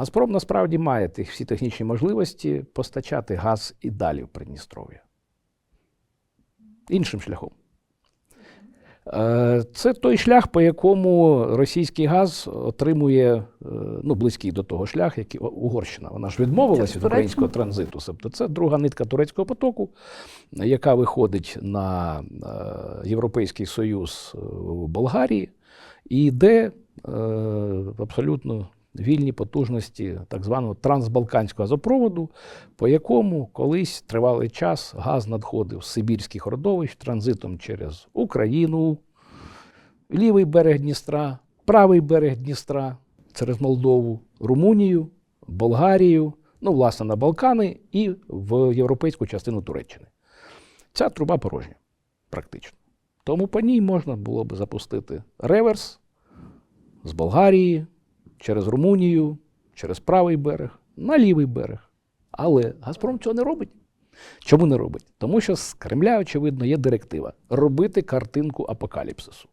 Газпром насправді має тих всі технічні можливості постачати газ і далі в Придністров'я. Іншим шляхом. Е, Це той шлях, по якому російський газ отримує е, ну, близький до того шлях, який Угорщина. Вона ж відмовилась Через від українського транзиту. Тобто це друга нитка турецького потоку, яка виходить на е, Європейський Союз в Болгарії і йде абсолютно вільні потужності так званого трансбалканського газопроводу, по якому колись тривалий час газ надходив з сибірських родовищ транзитом через Україну, лівий берег Дністра, правий берег Дністра, через Молдову, Румунію, Болгарію, ну, власне, на Балкани і в європейську частину Туреччини. Ця труба порожня, практично. Тому по ній можна було б запустити реверс з Болгарії, через Румунію, через правий берег, на лівий берег. Але Газпром цього не робить. Чому не робить? Тому що з Кремля, очевидно, є директива робити картинку апокаліпсису.